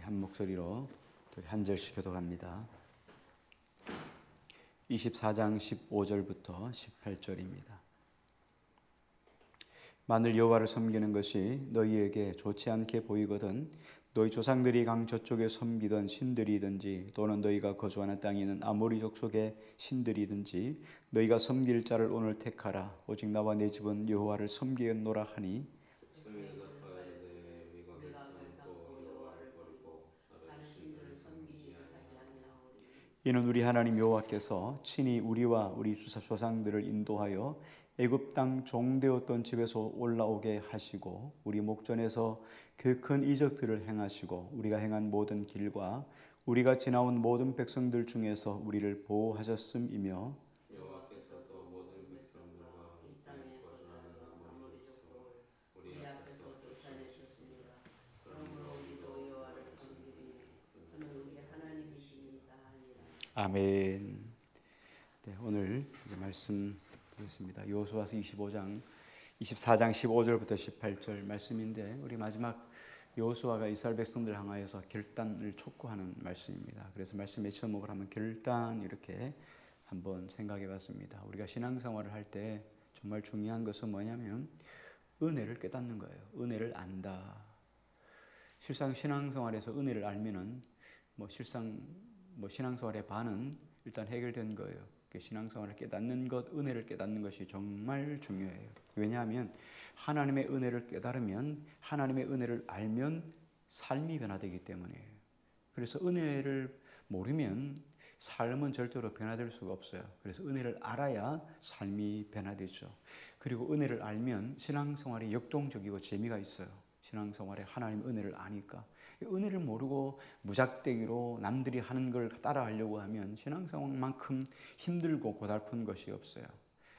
한 목소리로 한 절씩 교독합니다. 24장 15절부터 18절입니다. 만일 여호와를 섬기는 것이 너희에게 좋지 않게 보이거든 너희 조상들이 강 저쪽에 섬기던 신들이든지 또는 너희가 거주하는 땅에 있는 아모리 족속의 신들이든지 너희가 섬길 자를 오늘 택하라 오직 나와 내 집은 여호와를 섬기겠노라 하니 백성이 같아야 내 위가 결단코 여호와를 버리고 다른 신들을 섬기지 아니하오니 이는 우리 하나님 여호와께서 친히 우리와 우리 조상들을 인도하여 애굽 땅 종되었던 집에서 올라오게 하시고 우리 목전에서 그 큰 이적들을 행하시고 우리가 행한 모든 길과 우리가 지나온 모든 백성들 중에서 우리를 보호하셨음이며 여호와께서 또 모든 백성들과 이 땅에 거주하는 아모리 족속 우리 앞에서 쫓아내셨습니다. 그러므로 우리도 여호와를 섬기리니 그는 우리 하나님이십니다. 아멘. 네, 오늘 이제 말씀 드렸습니다. 여호수아서 25장 24장 15절부터 18절 말씀인데 우리 마지막 여호수아가 이스라엘 백성들 향하여서 결단을 촉구하는 말씀입니다. 그래서 말씀의 제목을 한번 결단 이렇게 한번 생각해 봤습니다. 우리가 신앙생활을 할 때 정말 중요한 것은 뭐냐면 은혜를 깨닫는 거예요. 은혜를 안다. 실상 신앙생활에서 은혜를 알면은 뭐 실상 뭐 신앙생활의 반은 일단 해결된 거예요. 그 신앙생활을 깨닫는 것, 은혜를 깨닫는 것이 정말 중요해요. 왜냐하면 하나님의 은혜를 깨달으면 하나님의 은혜를 알면 삶이 변화되기 때문이에요. 그래서 은혜를 모르면 삶은 절대로 변화될 수가 없어요. 그래서 은혜를 알아야 삶이 변화되죠. 그리고 은혜를 알면 신앙생활이 역동적이고 재미가 있어요. 신앙생활에 하나님 은혜를 아니까 은혜를 모르고 무작대기로 남들이 하는 걸 따라하려고 하면 신앙생활만큼 힘들고 고달픈 것이 없어요.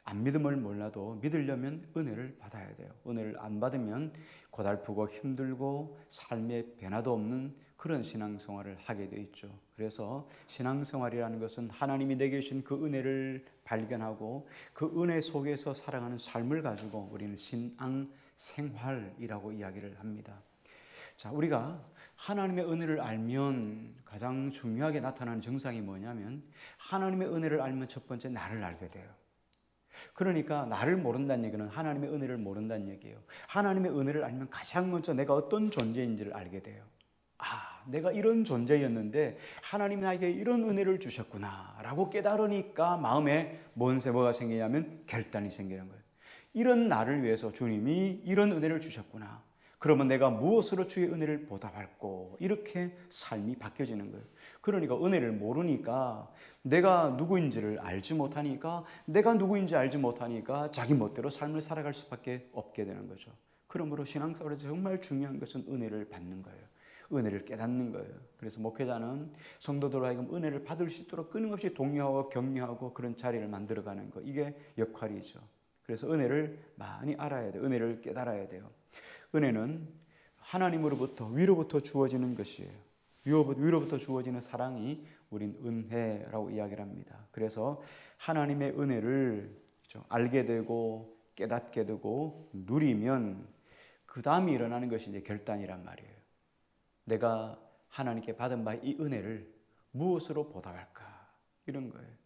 안 믿음을 몰라도 믿으려면 은혜를 받아야 돼요. 은혜를 안 받으면 고달프고 힘들고 삶에 변화도 없는 그런 신앙생활을 하게 돼 있죠. 그래서 신앙생활이라는 것은 하나님이 내게 주신 그 은혜를 발견하고 그 은혜 속에서 살아가는 삶을 가지고 우리는 신앙 생활이라고 이야기를 합니다. 자, 우리가 하나님의 은혜를 알면 가장 중요하게 나타나는 증상이 뭐냐면 하나님의 은혜를 알면 첫 번째 나를 알게 돼요. 그러니까 나를 모른다는 얘기는 하나님의 은혜를 모른다는 얘기예요. 하나님의 은혜를 알면 가장 먼저 내가 어떤 존재인지를 알게 돼요. 아, 내가 이런 존재였는데 하나님 나에게 이런 은혜를 주셨구나 라고 깨달으니까 마음에 뭔 세모가 생기냐면 결단이 생기는 거예요. 이런 나를 위해서 주님이 이런 은혜를 주셨구나. 그러면 내가 무엇으로 주의 은혜를 보답할고 이렇게 삶이 바뀌어지는 거예요. 그러니까 은혜를 모르니까 내가 누구인지를 알지 못하니까 내가 누구인지 알지 못하니까 자기 멋대로 삶을 살아갈 수밖에 없게 되는 거죠. 그러므로 신앙생활에서 정말 중요한 것은 은혜를 받는 거예요. 은혜를 깨닫는 거예요. 그래서 목회자는 성도들 하여금 은혜를 받을 수 있도록 끊임없이 독려하고 격려하고 그런 자리를 만들어가는 거 이게 역할이죠. 그래서 은혜를 많이 알아야 돼요. 은혜를 깨달아야 돼요. 은혜는 하나님으로부터 위로부터 주어지는 것이에요. 위로부터 주어지는 사랑이 우린 은혜라고 이야기를 합니다. 그래서 하나님의 은혜를 알게 되고 깨닫게 되고 누리면 그 다음에 일어나는 것이 이제 결단이란 말이에요. 내가 하나님께 받은 바 이 은혜를 무엇으로 보답할까? 이런 거예요.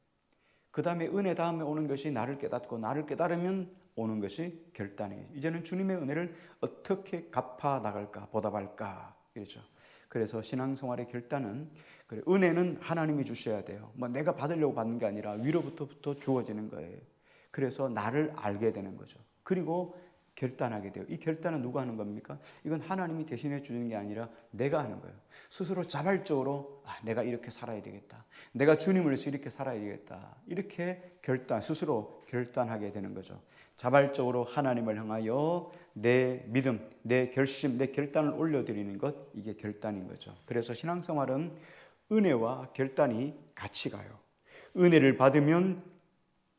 그 다음에 은혜 다음에 오는 것이 나를 깨닫고 나를 깨달으면 오는 것이 결단이에요. 이제는 주님의 은혜를 어떻게 갚아 나갈까, 보답할까 이렇죠. 그래서 신앙생활의 결단은 그래 은혜는 하나님이 주셔야 돼요. 뭐 내가 받으려고 받는 게 아니라 위로부터부터 주어지는 거예요. 그래서 나를 알게 되는 거죠. 그리고 결단하게 돼요. 이 결단은 누가 하는 겁니까? 이건 하나님이 대신해 주는 게 아니라 내가 하는 거예요. 스스로 자발적으로 아, 내가 이렇게 살아야 되겠다. 내가 주님을 위해서 이렇게 살아야 되겠다. 이렇게 결단, 스스로 결단하게 되는 거죠. 자발적으로 하나님을 향하여 내 믿음, 내 결심, 내 결단을 올려드리는 것, 이게 결단인 거죠. 그래서 신앙생활은 은혜와 결단이 같이 가요. 은혜를 받으면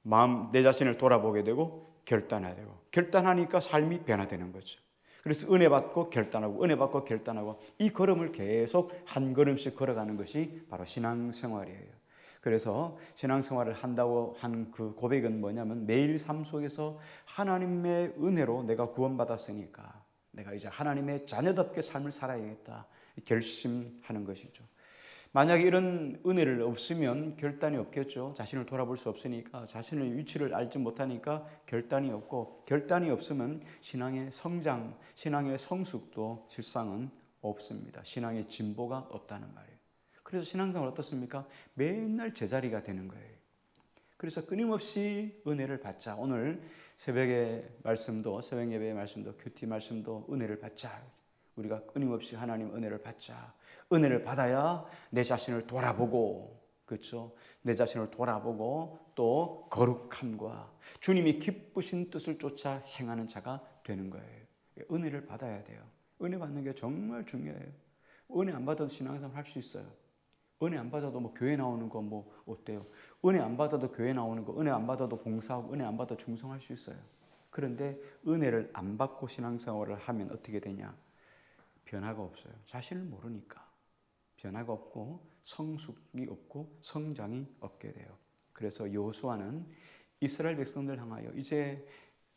마음, 내 자신을 돌아보게 되고 결단해야 되고 결단하니까 삶이 변화되는 거죠. 그래서 은혜 받고 결단하고 은혜 받고 결단하고 이 걸음을 계속 한 걸음씩 걸어가는 것이 바로 신앙생활이에요. 그래서 신앙생활을 한다고 한 그 고백은 뭐냐면 매일 삶 속에서 하나님의 은혜로 내가 구원받았으니까 내가 이제 하나님의 자녀답게 삶을 살아야겠다. 결심하는 것이죠. 만약에 이런 은혜를 없으면 결단이 없겠죠. 자신을 돌아볼 수 없으니까 자신의 위치를 알지 못하니까 결단이 없고 결단이 없으면 신앙의 성장, 신앙의 성숙도 실상은 없습니다. 신앙의 진보가 없다는 말이에요. 그래서 신앙생활 어떻습니까? 맨날 제자리가 되는 거예요. 그래서 끊임없이 은혜를 받자. 오늘 새벽의 말씀도 새벽 예배의 말씀도 큐티 말씀도 은혜를 받자. 우리가 끊임없이 하나님 은혜를 받자. 은혜를 받아야 내 자신을 돌아보고 그렇죠? 내 자신을 돌아보고 또 거룩함과 주님이 기쁘신 뜻을 쫓아 행하는 자가 되는 거예요. 은혜를 받아야 돼요. 은혜 받는 게 정말 중요해요. 은혜 안 받아도 신앙생활 할 수 있어요. 은혜 안 받아도 뭐 교회 나오는 거 뭐 어때요? 은혜 안 받아도 교회 나오는 거, 은혜 안 받아도 봉사하고, 은혜 안 받아도 중성할 수 있어요. 그런데 은혜를 안 받고 신앙생활을 하면 어떻게 되냐? 변화가 없어요. 자신을 모르니까. 변화가 없고 성숙이 없고 성장이 없게 돼요. 그래서 여호수아는 이스라엘 백성들 향하여 이제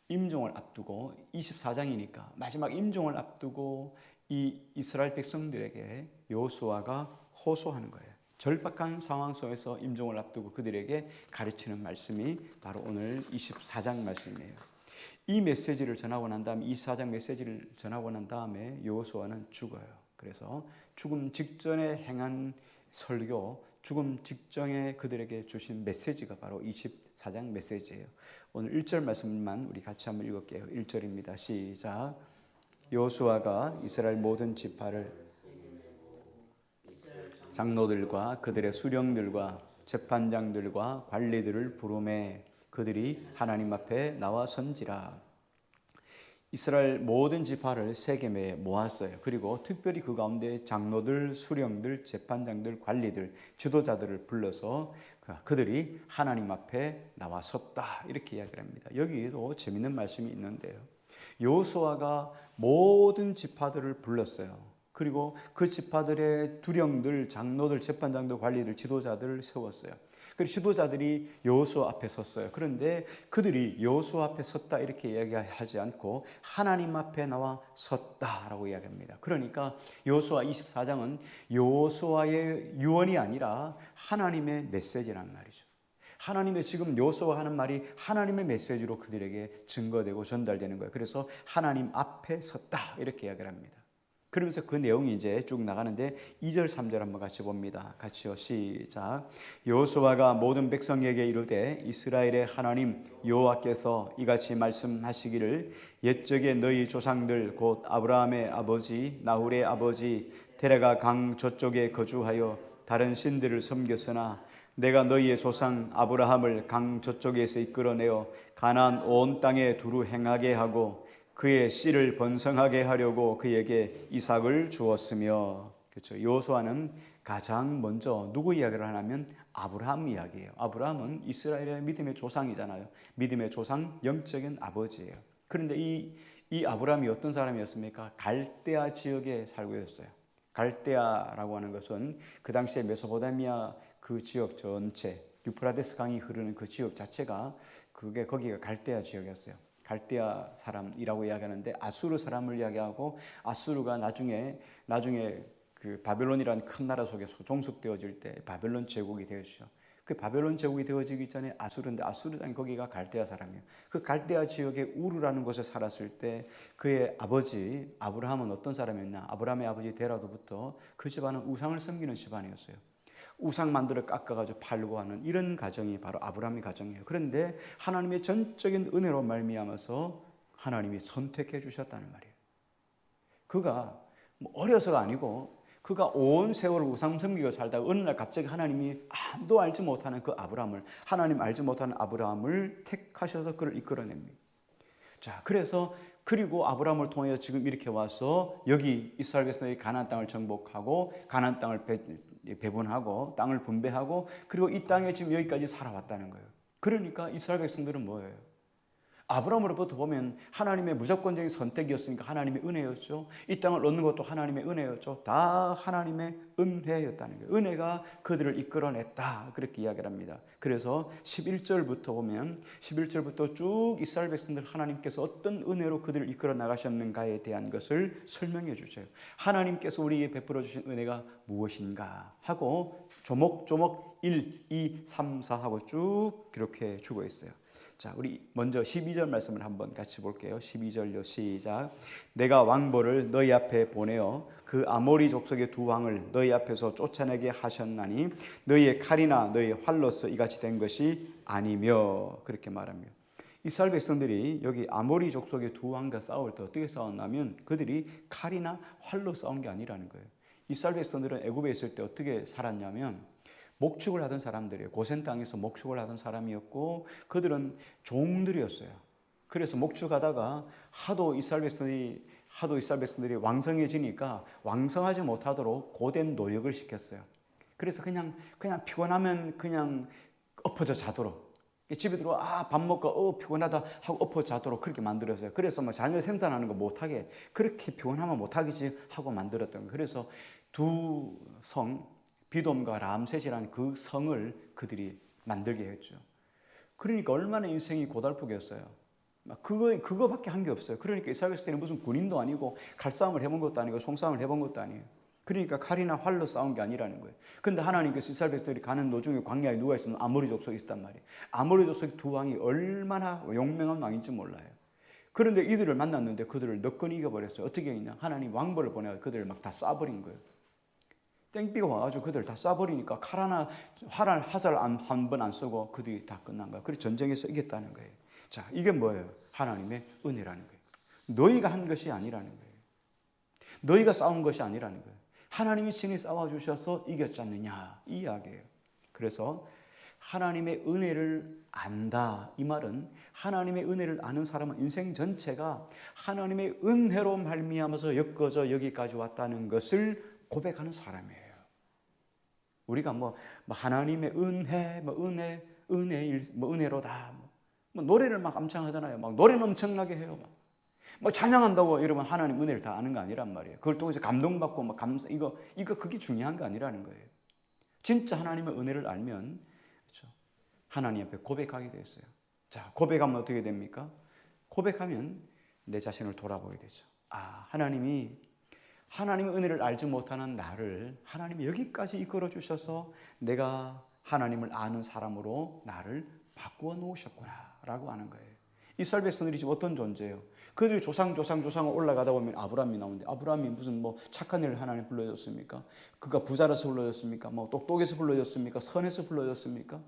임종을 앞두고 24장이니까 마지막 임종을 앞두고 이 이스라엘 백성들에게 여호수아가 호소하는 거예요. 절박한 상황 속에서 임종을 앞두고 그들에게 가르치는 말씀이 바로 오늘 24장 말씀이에요. 이 메시지를 전하고 난 다음에 24장 메시지를 전하고 난 다음에 여호수아는 죽어요. 그래서 죽음 직전에 행한 설교, 죽음 직전에 그들에게 주신 메시지가 바로 24장 메시지예요. 오늘 1절 말씀만 우리 같이 한번 읽을게요. 1절입니다. 시작. 여호수아가 이스라엘 모든 지파를 장로들과 그들의 수령들과 재판장들과 관리들을 부르매 그들이 하나님 앞에 나와 선지라. 이스라엘 모든 지파를 세겜에 모았어요. 그리고 특별히 그 가운데 장로들, 수령들, 재판장들, 관리들, 지도자들을 불러서 그들이 하나님 앞에 나와 섰다. 이렇게 이야기를 합니다. 여기에도 재밌는 말씀이 있는데요. 여호수아가 모든 지파들을 불렀어요. 그리고 그 지파들의 두령들, 장로들, 재판장들, 관리들, 지도자들을 세웠어요. 그 지도자들이 여호수아 앞에 섰어요. 그런데 그들이 여호수아 앞에 섰다 이렇게 이야기하지 않고 하나님 앞에 나와 섰다라고 이야기합니다. 그러니까 여호수아 24장은 여호수아의 유언이 아니라 하나님의 메시지란 말이죠. 하나님의 지금 여호수아가 하는 말이 하나님의 메시지로 그들에게 증거되고 전달되는 거예요. 그래서 하나님 앞에 섰다 이렇게 이야기를 합니다. 그러면서 그 내용이 이제 쭉 나가는데 2절 3절 한번 같이 봅니다. 같이요. 시작. 여호수아가 모든 백성에게 이르되 이스라엘의 하나님 여호와께서 이같이 말씀하시기를 옛적에 너희 조상들 곧 아브라함의 아버지 나홀의 아버지 테레가 강 저쪽에 거주하여 다른 신들을 섬겼으나 내가 너희의 조상 아브라함을 강 저쪽에서 이끌어내어 가나안 온 땅에 두루 행하게 하고 그의 씨를 번성하게 하려고 그에게 이삭을 주었으며 그렇죠. 여호수아는 가장 먼저 누구 이야기를 하냐면 아브라함 이야기예요. 아브라함은 이스라엘의 믿음의 조상이잖아요. 믿음의 조상, 영적인 아버지예요. 그런데 이, 이 아브라함이 어떤 사람이었습니까? 갈대아 지역에 살고 있었어요. 갈대아라고 하는 것은 그 당시에 메소포타미아 그 지역 전체, 유프라데스 강이 흐르는 그 지역 자체가 그게 거기가 갈대아 지역이었어요. 갈대아 사람이라고 이야기하는데 아수르 사람을 이야기하고 아수르가 나중에 나중에 그 바벨론이라는 큰 나라 속에서 종속되어질 때 바벨론 제국이 되어지죠. 그 바벨론 제국이 되어지기 전에 아수르인데 아수르 땅 거기가 갈대아 사람이에요. 그 갈대아 지역의 우르라는 곳에 살았을 때 그의 아버지 아브라함은 어떤 사람이었나? 아브라함의 아버지 데라도부터 그 집안은 우상을 섬기는 집안이었어요. 우상 만들어 깎아가지고 팔고 하는 이런 가정이 바로 아브라함의 가정이에요. 그런데 하나님의 전적인 은혜로 말미암아서 하나님이 선택해 주셨다는 말이에요. 그가 뭐 어려서가 아니고 그가 온 세월을 우상 섬기고 살다가 어느 날 갑자기 하나님이 아무도 알지 못하는 그 아브라함을 하나님 알지 못하는 아브라함을 택하셔서 그를 이끌어냅니다. 자, 그래서 그리고 아브라함을 통해 지금 이렇게 와서 여기 이스라엘 백성들이 가나안 땅을 정복하고 가나안 땅을 배분하고 땅을 분배하고 그리고 이 땅에 지금 여기까지 살아왔다는 거예요. 그러니까 이스라엘 백성들은 뭐예요? 아브라함으로부터 보면 하나님의 무조건적인 선택이었으니까 하나님의 은혜였죠. 이 땅을 얻는 것도 하나님의 은혜였죠. 다 하나님의 은혜였다는 거예요. 은혜가 그들을 이끌어냈다. 그렇게 이야기를 합니다. 그래서 11절부터 보면 11절부터 쭉 이스라엘 백성들 하나님께서 어떤 은혜로 그들을 이끌어 나가셨는가에 대한 것을 설명해 주세요. 하나님께서 우리에게 베풀어 주신 은혜가 무엇인가 하고 조목조목 1, 2, 3, 4 하고 쭉 기록해 주고 있어요. 자, 우리 먼저 12절 말씀을 한번 같이 볼게요. 12절요 시작. 내가 왕보를 너희 앞에 보내어 그 아모리 족속의 두 왕을 너희 앞에서 쫓아내게 하셨나니 너희의 칼이나 너희의 활로서 이같이 된 것이 아니며 그렇게 말합니다. 이스라엘 백성들이 여기 아모리 족속의 두 왕과 싸울 때 어떻게 싸웠냐면 그들이 칼이나 활로 싸운 게 아니라는 거예요. 이스라엘 백성들은 애굽에 있을 때 어떻게 살았냐면 목축을 하던 사람들이에요. 고센 땅에서 목축을 하던 사람이었고 그들은 종들이었어요. 그래서 목축하다가 하도 이스라엘 백성들이 하도 이스라엘 백성들이 왕성해지니까 왕성하지 못하도록 고된 노역을 시켰어요. 그래서 그냥 그냥 피곤하면 그냥 엎어져 자도록 집에 들어 아밥 먹고 어 피곤하다 하고 엎어 자도록 그렇게 만들었어요. 그래서 뭐 자녀 생산하는 거 못하게 그렇게 피곤하면 못하겠지 하고 만들었던 거예요. 그래서 두 성 비돔과 람셋이라는 그 성을 그들이 만들게 했죠. 그러니까 얼마나 인생이 고달프겠어요. 막 그거 그거밖에 한 게 없어요. 그러니까 이스라엘 때는 무슨 군인도 아니고 칼싸움을 해본 것도 아니고 송싸움을 해본 것도 아니에요. 그러니까 칼이나 활로 싸운 게 아니라는 거예요. 근데 하나님께서 이스라엘 백성들이 가는 도중에 광야에 누가 있으면 아모리 족속이 있단 말이에요. 아모리 족속 두 왕이 얼마나 용맹한 왕인지 몰라요. 그런데 이들을 만났는데 그들을 너끈 이겨버렸어요. 어떻게 했냐? 하나님 왕벌을 보내서 그들을 막다 쏴버린 거예요. 땡비가 와가지고 그들 다 쏴버리니까 칼 하나, 활 하살 한 번 안 쓰고 그들이 다 끝난 거야. 그래서 전쟁에서 이겼다는 거예요. 자, 이게 뭐예요? 하나님의 은혜라는 거예요. 너희가 한 것이 아니라는 거예요. 너희가 싸운 것이 아니라는 거예요. 하나님이 친히 싸워주셔서 이겼지 않느냐. 이 이야기예요. 그래서 하나님의 은혜를 안다. 이 말은 하나님의 은혜를 아는 사람은 인생 전체가 하나님의 은혜로 말미암아서 엮어져 여기까지 왔다는 것을 고백하는 사람이에요. 우리가 뭐, 뭐 하나님의 은혜, 뭐 은혜, 은혜, 뭐 은혜로다. 뭐 노래를 막 암창하잖아요. 막 노래는 엄청나게 해요. 막. 뭐 찬양한다고 이러면 하나님 은혜를 다 아는 거 아니란 말이에요. 그걸 통해서 감동받고 막 감사 이거 이거 그게 중요한 거 아니라는 거예요. 진짜 하나님의 은혜를 알면 그렇죠. 하나님 앞에 고백하게 되었어요. 자, 고백하면 어떻게 됩니까? 고백하면 내 자신을 돌아보게 되죠. 아, 하나님이 하나님의 은혜를 알지 못하는 나를 하나님이 여기까지 이끌어 주셔서 내가 하나님을 아는 사람으로 나를 바꾸어 놓으셨구나라고 하는 거예요. 이스라엘 백성들이 지금 어떤 존재예요? 그들이 조상 조상 조상 올라가다 보면 아브라함이 나오는데 아브라함이 무슨 뭐 착한 일을 하나님 불러줬습니까? 그가 부자라서 불러줬습니까? 뭐 똑똑해서 불러줬습니까? 선해서 불러줬습니까?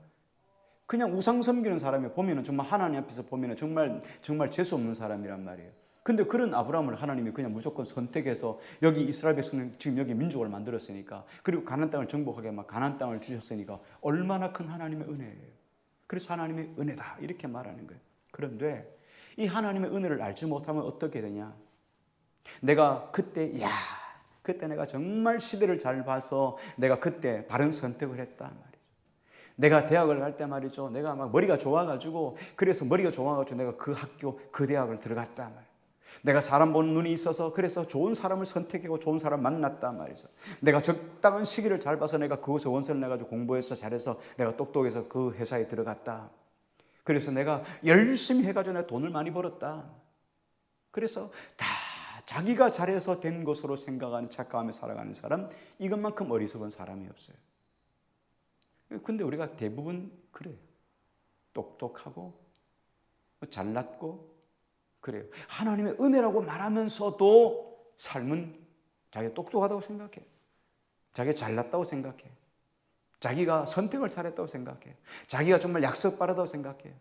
그냥 우상 섬기는 사람이 보면은 정말 하나님 앞에서 보면은 정말 정말 재수 없는 사람이란 말이에요. 근데 그런 아브라함을 하나님이 그냥 무조건 선택해서 여기 이스라엘 백성은 지금 여기 민족을 만들었으니까 그리고 가나안 땅을 정복하게 막 가나안 땅을 주셨으니까 얼마나 큰 하나님의 은혜예요. 그래서 하나님의 은혜다 이렇게 말하는 거예요. 그런데 이 하나님의 은혜를 알지 못하면 어떻게 되냐? 내가 그때 야 그때 내가 정말 시대를 잘 봐서 내가 그때 바른 선택을 했다 말이죠. 내가 대학을 갈 때 말이죠. 내가 막 머리가 좋아가지고 그래서 머리가 좋아가지고 내가 그 학교 그 대학을 들어갔다 말이죠. 내가 사람 보는 눈이 있어서 그래서 좋은 사람을 선택하고 좋은 사람 만났다 말이죠. 내가 적당한 시기를 잘 봐서 내가 그곳에 원서를 내가지고 공부해서 잘해서 내가 똑똑해서 그 회사에 들어갔다. 그래서 내가 열심히 해가지고 내가 돈을 많이 벌었다. 그래서 다 자기가 잘해서 된 것으로 생각하는 착각하며 살아가는 사람 이것만큼 어리석은 사람이 없어요. 근데 우리가 대부분 그래요. 똑똑하고 잘났고 그래요. 하나님의 은혜라고 말하면서도 삶은 자기가 똑똑하다고 생각해. 자기가 잘났다고 생각해. 자기가 선택을 잘했다고 생각해. 자기가 정말 약속 빠르다고 생각해.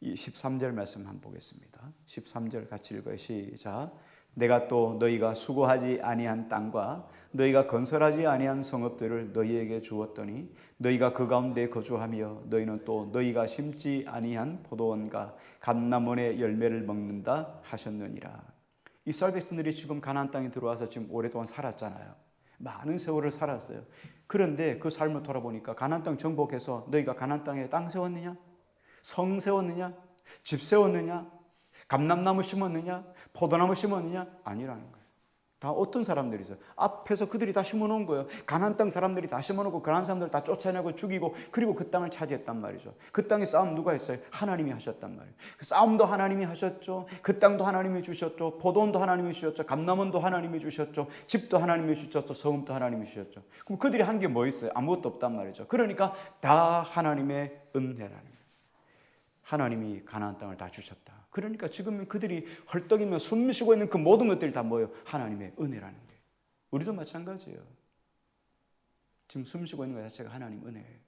이 13절 말씀 한번 보겠습니다. 13절 같이 읽어요. 시작. 내가 또 너희가 수고하지 아니한 땅과 너희가 건설하지 아니한 성읍들을 너희에게 주었더니 너희가 그 가운데 거주하며 너희는 또 너희가 심지 아니한 포도원과 감남원의 열매를 먹는다 하셨느니라. 이스라엘 백성들이 지금 가나안 땅에 들어와서 지금 오랫동안 살았잖아요. 많은 세월을 살았어요. 그런데 그 삶을 돌아보니까 가나안 땅 정복해서 너희가 가나안 땅에 땅 세웠느냐? 성 세웠느냐? 집 세웠느냐? 감람나무 심었느냐? 포도나무 심었느냐? 아니라는 거예요. 다 어떤 사람들이죠? 앞에서 그들이 다 심어놓은 거예요. 가난 땅 사람들이 다 심어놓고 가난 사람들 다 쫓아내고 죽이고 그리고 그 땅을 차지했단 말이죠. 그 땅의 싸움 누가 했어요? 하나님이 하셨단 말이에요. 그 싸움도 하나님이 하셨죠. 그 땅도 하나님이 주셨죠. 포도원도 하나님이 주셨죠. 감남원도 하나님이 주셨죠. 집도 하나님이 주셨죠. 성읍도 하나님이 주셨죠. 그럼 그들이 한 게 뭐 있어요? 아무것도 없단 말이죠. 그러니까 다 하나님의 은혜라는. 하나님이 가나안 땅을 다 주셨다. 그러니까 지금 그들이 헐떡이며 숨쉬고 있는 그 모든 것들이 다 뭐예요? 하나님의 은혜라는 거예요. 우리도 마찬가지예요. 지금 숨쉬고 있는 것 자체가 하나님 은혜예요.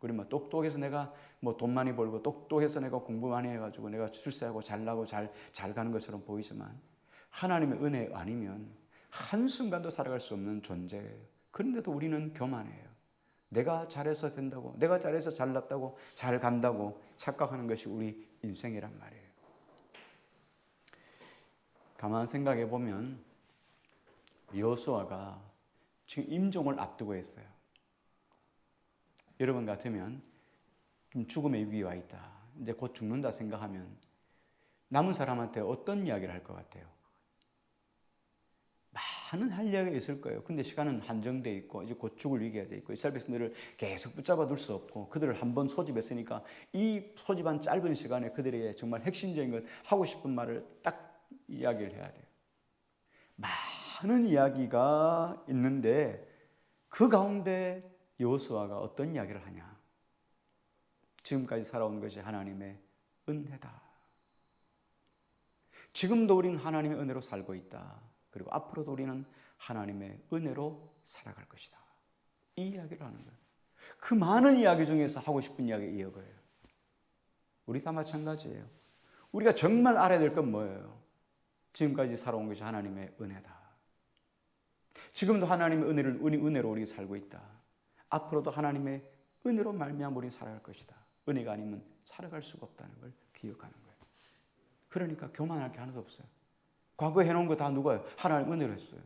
우리 뭐 똑똑해서 내가 뭐 돈 많이 벌고 똑똑해서 내가 공부 많이 해가지고 내가 출세하고 잘나고 잘, 잘 가는 것처럼 보이지만 하나님의 은혜 아니면 한순간도 살아갈 수 없는 존재예요. 그런데도 우리는 교만해요. 내가 잘해서 된다고, 내가 잘해서 잘났다고, 잘 간다고 착각하는 것이 우리 인생이란 말이에요. 가만 생각해 보면 여호수아가 지금 임종을 앞두고 있어요. 여러분 같으면 좀 죽음의 위기에 와 있다. 이제 곧 죽는다 생각하면 남은 사람한테 어떤 이야기를 할 것 같아요? 많은 할 이야기가 있을 거예요. 근데 시간은 한정돼 있고 이제 곧 죽을 위기가 돼 있고 이스라엘 백성들을 계속 붙잡아 둘 수 없고 그들을 한 번 소집했으니까 이 소집한 짧은 시간에 그들에게 정말 핵심적인 것 하고 싶은 말을 딱 이야기를 해야 돼요. 많은 이야기가 있는데 그 가운데 여호수아가 어떤 이야기를 하냐? 지금까지 살아온 것이 하나님의 은혜다. 지금도 우리는 하나님의 은혜로 살고 있다. 그리고 앞으로도 우리는 하나님의 은혜로 살아갈 것이다. 이 이야기를 하는 거예요. 그 많은 이야기 중에서 하고 싶은 이야기 이거예요. 우리 다 마찬가지예요. 우리가 정말 알아야 될 건 뭐예요? 지금까지 살아온 것이 하나님의 은혜다. 지금도 하나님의 은혜를 은혜로 우리 살고 있다. 앞으로도 하나님의 은혜로 말미암아 우리 살아갈 것이다. 은혜가 아니면 살아갈 수가 없다는 걸 기억하는 거예요. 그러니까 교만할 게 하나도 없어요. 과거 해놓은 거 다 누가요? 하나님 은혜로 했어요.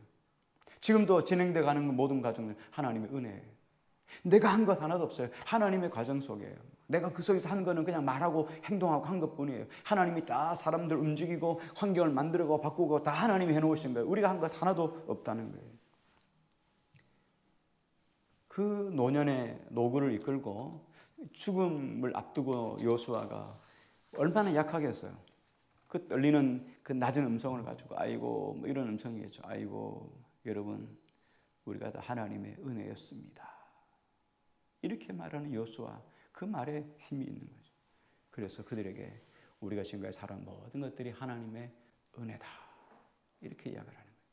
지금도 진행돼 가는 모든 과정들 하나님의 은혜예요. 내가 한 것 하나도 없어요. 하나님의 과정 속에요. 내가 그 속에서 한 거는 그냥 말하고 행동하고 한 것뿐이에요. 하나님이 다 사람들 움직이고 환경을 만들고 바꾸고 다 하나님이 해놓으신 거예요. 우리가 한 것 하나도 없다는 거예요. 그 노년의 노구를 이끌고 죽음을 앞두고 요수아가 얼마나 약하겠어요. 그 떨리는 그 낮은 음성을 가지고 아이고 뭐 이런 음성이겠죠. 아이고 여러분 우리가 다 하나님의 은혜였습니다. 이렇게 말하는 요수아 그 말에 힘이 있는 거죠. 그래서 그들에게 우리가 지금까지 살아온 모든 것들이 하나님의 은혜다. 이렇게 이야기를 하는 거예요.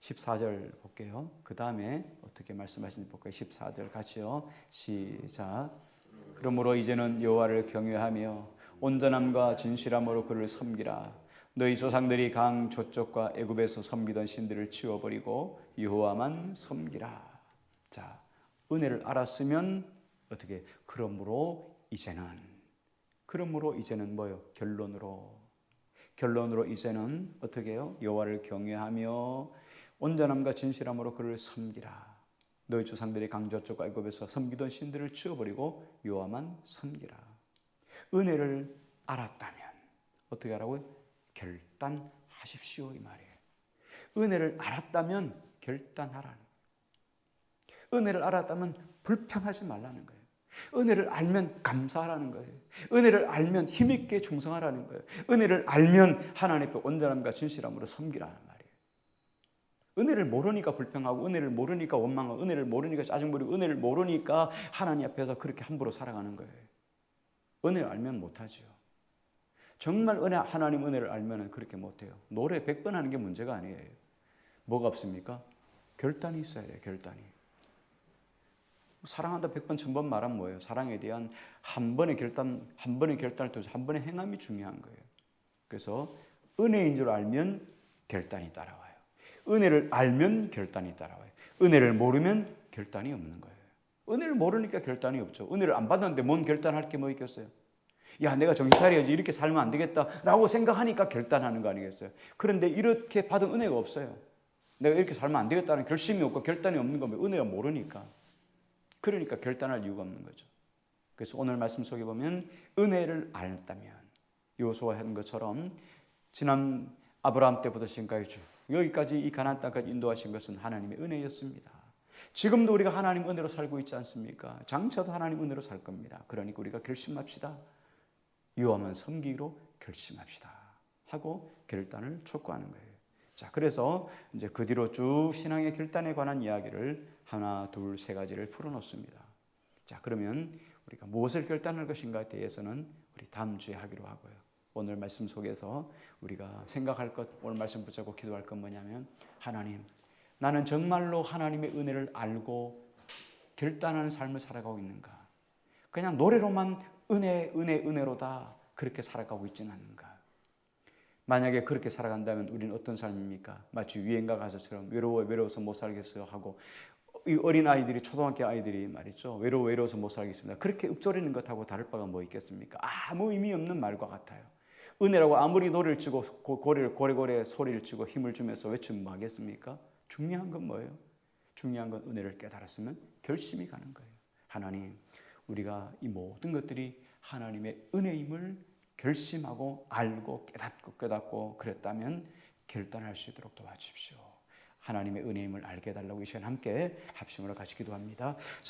14절 볼게요. 그 다음에 어떻게 말씀하시는지 볼까요? 14절 같이요. 시작. 그러므로 이제는 여호와를 경외하며 온전함과 진실함으로 그를 섬기라. 너희 조상들이 강 저쪽과 애굽에서 섬기던 신들을 치워버리고 여호와만 섬기라. 자, 은혜를 알았으면 어떻게? 그러므로 이제는 그러므로 이제는 뭐요? 결론으로 결론으로 이제는 어떻게 해요? 여호와를 경외하며 온전함과 진실함으로 그를 섬기라. 너희 조상들이 강저쪽 애굽에서 섬기던 신들을 치워버리고 여호와만 섬기라. 은혜를 알았다면 어떻게 하라고요? 결단하십시오 이 말이에요. 은혜를 알았다면 결단하라는 거예요. 은혜를 알았다면 불평하지 말라는 거예요. 은혜를 알면 감사하라는 거예요. 은혜를 알면 힘있게 충성하라는 거예요. 은혜를 알면 하나님 앞에 온전함과 진실함으로 섬기라는 말이에요. 은혜를 모르니까 불평하고 은혜를 모르니까 원망하고 은혜를 모르니까 짜증부리고 은혜를 모르니까 하나님 앞에서 그렇게 함부로 살아가는 거예요. 은혜를 알면 못하죠. 정말 은혜 하나님 은혜를 알면 그렇게 못해요. 노래 100번 하는 게 문제가 아니에요. 뭐가 없습니까? 결단이 있어야 돼요. 결단이. 사랑한다 100번, 1000번 말하면 뭐예요? 사랑에 대한 한 번의 결단, 한 번의 결단을 통해서 한 번의 행함이 중요한 거예요. 그래서 은혜인 줄 알면 결단이 따라와요. 은혜를 알면 결단이 따라와요. 은혜를 모르면 결단이 없는 거예요. 은혜를 모르니까 결단이 없죠. 은혜를 안 받았는데 뭔 결단할 게 뭐 있겠어요? 야, 내가 정신 차려야지. 이렇게 살면 안 되겠다 라고 생각하니까 결단하는 거 아니겠어요? 그런데 이렇게 받은 은혜가 없어요. 내가 이렇게 살면 안 되겠다는 결심이 없고 결단이 없는 거면 은혜가 모르니까. 그러니까 결단할 이유가 없는 거죠. 그래서 오늘 말씀 속에 보면 은혜를 알았다면 요소와 한 것처럼 지난 아브라함 때부터 지금까지 쭉 여기까지 이 가나안 땅까지 인도하신 것은 하나님의 은혜였습니다. 지금도 우리가 하나님 은혜로 살고 있지 않습니까? 장차도 하나님 은혜로 살 겁니다. 그러니까 우리가 결심합시다. 유하만 섬기기로 결심합시다. 하고 결단을 촉구하는 거예요. 자, 그래서 이제 그 뒤로 쭉 신앙의 결단에 관한 이야기를 하나, 둘, 세 가지를 풀어놓습니다. 자, 그러면 우리가 무엇을 결단할 것인가에 대해서는 우리 다음 주에 하기로 하고요. 오늘 말씀 속에서 우리가 생각할 것, 오늘 말씀 붙잡고 기도할 건 뭐냐면 하나님, 나는 정말로 하나님의 은혜를 알고 결단하는 삶을 살아가고 있는가? 그냥 노래로만 은혜, 은혜, 은혜로다 그렇게 살아가고 있지는 않는가? 만약에 그렇게 살아간다면 우리는 어떤 삶입니까? 마치 유행가 가사처럼 외로워 외로워서 못 살겠어요 하고 이 어린 아이들이 초등학교 아이들이 말이죠 외로워 외로워서 못 살겠습니다. 그렇게 읊조리는 것하고 다를 바가 뭐 있겠습니까? 아무 의미 없는 말과 같아요. 은혜라고 아무리 노래를 치고 고- 고래를 고래고래 소리를 치고 힘을 주면서 외치면 뭐 하겠습니까? 중요한 건 뭐예요? 중요한 건 은혜를 깨달았으면 결심이 가는 거예요. 하나님, 우리가 이 모든 것들이 하나님의 은혜임을 결심하고 알고 깨닫고 깨닫고 그랬다면 결단할 수 있도록 도와주십시오. 하나님의 은혜임을 알게 해달라고 이 시간 함께 합심으로 같이 기도합니다.